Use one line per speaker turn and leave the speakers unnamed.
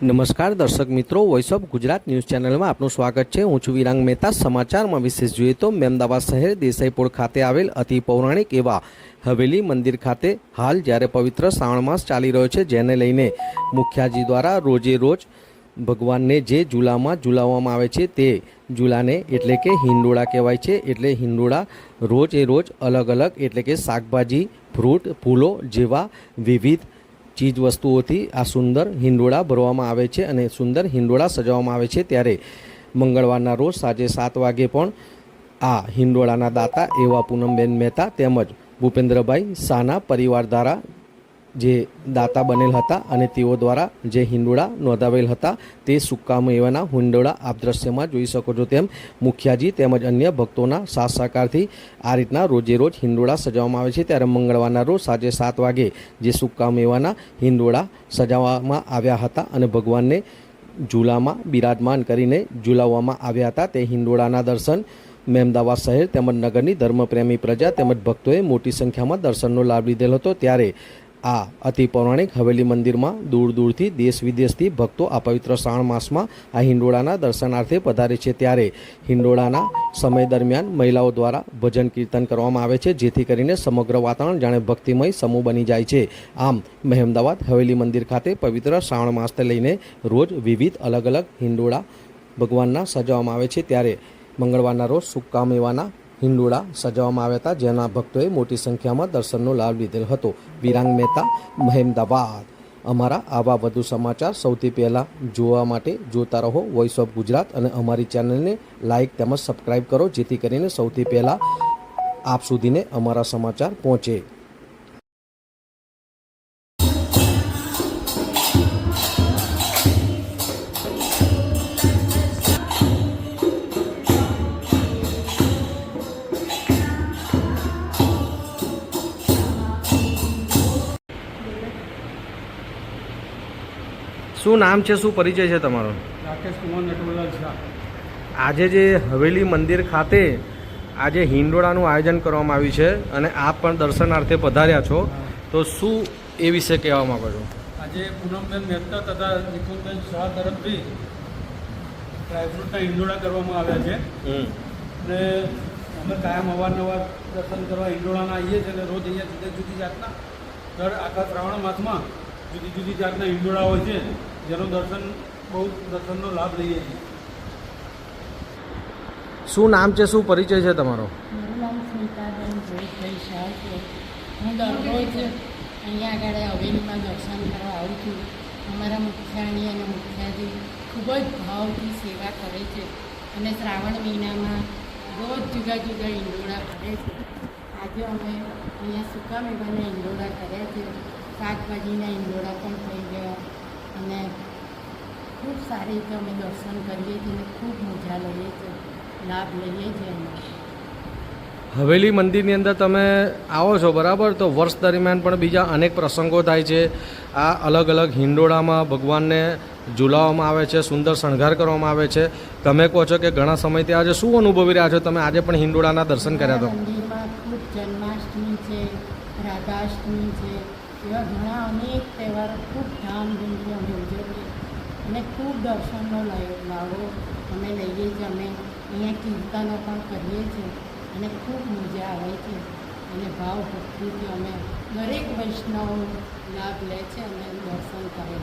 નમસ્કાર, દર્શક મિત્રો. વોઇસ ઓફ ગુજરાત ન્યૂઝ ચેનલમાં આપનું સ્વાગત છે. હું છું વિરાંગ મહેતા. સમાચારમાં વિશેષ જોઈએ તો મહેમદાવાદ શહેર દેસાઈપોળ ખાતે આવેલ અતિ પૌરાણિક એવા હવેલી મંદિર ખાતે હાલ જ્યારે પવિત્ર શ્રાવણ માસ ચાલી રહ્યો છે, જેને લઈને મુખ્યાજી દ્વારા રોજે રોજ ભગવાનને જે ઝૂલામાં ઝૂલાવવામાં આવે છે તે ઝૂલાને એટલે કે હિંડોળા કહેવાય છે. એટલે હિંડોળા રોજ એ રોજ અલગ અલગ એટલે કે શાકભાજી, ફ્રૂટ, ફૂલો જેવા વિવિધ ચીજ વસ્તુઓથી આ સુંદર હિંડોળા ભરવામાં આવે છે અને સુંદર હિંડોળા સજાવવામાં આવે છે ત્યારે મંગળવારના રોજ સાંજે સાત વાગે પણ આ હિંડોળાના દાતા એવા પૂનમબેન મહેતા તેમજ ભૂપેન્દ્રભાઈ શાહના પરિવાર દ્વારા જે દાતા બનેલ હતા અને તેઓ દ્વારા જે હિંડોળા નોંધાવેલ હતા, તે સુકામ મેવાના હિંડોળા આપ દ્રશ્યમાં જોઈ શકો છો તેમ મુખિયાજી તેમજ અન્ય ભક્તોના સાથ સહકારથી આ રીતના રોજે રોજ હિંડોળા સજાવવામાં આવે છે. ત્યારે મંગળવારના રોજ સાંજે સાત વાગે જે સુકામ એવાના હિંડોળા સજાવવામાં આવ્યા હતા અને ભગવાનને ઝૂલામાં બિરાજમાન કરીને ઝૂલાવવામાં આવ્યા હતા. તે હિંડોળાના દર્શન મહેમદાવાદ શહેર તેમજ નગરની ધર્મપ્રેમી પ્રજા તેમજ ભક્તોએ મોટી સંખ્યામાં દર્શનનો લાભ લીધેલ હતો. ત્યારે આ અતિ પૌરાણિક હવેલી મંદિરમાં દૂર દૂરથી દેશ વિદેશથી ભક્તો આ પવિત્ર શ્રાવણ માસમાં આ હિંડોળાના દર્શનાર્થે પધારે છે ત્યારે હિંડોળાના સમય દરમિયાન મહિલાઓ દ્વારા ભજન કીર્તન કરવામાં આવે છે, જેથી કરીને સમગ્ર વાતાવરણ જાણે ભક્તિમય સમૂહ બની જાય છે. આમ, મહેમદાવાદ હવેલી મંદિર ખાતે પવિત્ર શ્રાવણ માસને લઈને રોજ વિવિધ અલગ અલગ હિંડોળા ભગવાનના સજાવવામાં આવે છે. ત્યારે મંગળવારના રોજ સુક્કા મેવાના હિંડોળા સજાવવામાં આવ્યા હતા, જેના ભક્તોએ મોટી સંખ્યામાં દર્શનનો લાભ લીધેલ હતો. વિરાંગ મહેતા, મહેમદાવાદ. અમારા આવા વધુ સમાચાર સૌથી પહેલાં જોવા માટે જોતા રહો વોઇસ ઓફ ગુજરાત અને અમારી ચેનલને લાઇક તેમજ સબસ્ક્રાઈબ કરો, જેથી કરીને સૌથી પહેલાં આપ સુધીને અમારા સમાચાર પહોંચે. શું નામ છે શું પરિચય છે તમારો?
રાકેશ કુમાર નટવરલાલ શાહ
આજે જે હવેલી મંદિર ખાતે આજે હિંડોળાનું આયોજન કરવામાં આવ્યું છે અને આપ પણ દર્શનાર્થે પધાર્યા છો. તો શું એ વિશે કહેવા માંગો છો?
આજે પૂનમબેન મહેતા તથા નિકુંજબેન શાહ તરફથી ડ્રાયફ્રૂટના હિંડોળા કરવામાં આવ્યા છે. અને અમે કાયમ અવારનવાર દર્શન કરવા હિંડોળાના આવીએ છીએ અને રોજ અહીંયા જુદી જુદી જાતના દર આખા શ્રાવણ માસમાં જુદી જુદી જાતના હિંડોળાઓ છે. જેનું દર્શન બહુ દર્શનનો લાભ લઈએ છીએ.
શું નામ છે? શું પરિચય છે તમારો?
મારું નામ સ્મિતાબેન જોઈભાઈ શાહ છે. હું દરરોજ અહીંયા આગળ હવેલીમાં દર્શન કરવા આવું છું. અમારા મુખ્યાણી અને મુખ્યાજી ખૂબ જ ભાવથી સેવા કરે છે અને શ્રાવણ મહિનામાં રોજ જુદા જુદા ઈંડોળા કરે છે. આજે અમે અહીંયા સુકા મેવાના ઈંડોળા કર્યા છે. શાકભાજીના ઈંડોળા પણ થઈ ગયા. અને ખૂબ સારી રીતે અમે દર્શન કરીએ છીએ અને ખૂબ મજા લઈએ છીએ. લાભ લઈએ છીએ અમે.
હવેલી મંદિરની અંદર તમે આવો છો બરાબર? તો વર્ષ દરમિયાન પણ બીજા અનેક પ્રસંગો થાય છે. આ અલગ અલગ હિંડોળામાં ભગવાનને ઝુલાવવામાં આવે છે સુંદર શણગાર કરવામાં આવે છે. તમે કહો છો કે ઘણા સમયથી આજે શું અનુભવી રહ્યા છો? તમે આજે પણ હિંડોળાના દર્શન કર્યા તો.
મંદિરમાં ખૂબ જન્માષ્ટમી છે, રાધાષ્ટમી છે, એવા ઘણા અનેક તહેવારો ખૂબ ધામધૂમથી અમે ઉજવીએ અને ખૂબ દર્શનનો લાવો અમે લઈએ છીએ. અમે અહીંયા કીર્તનો પણ કરીએ છીએ અને ખૂબ મજા આવે છે અને ભાવ ભક્તિથી અમે દરેક વૈષ્ણવ લાભ લે છે અને દર્શન કરે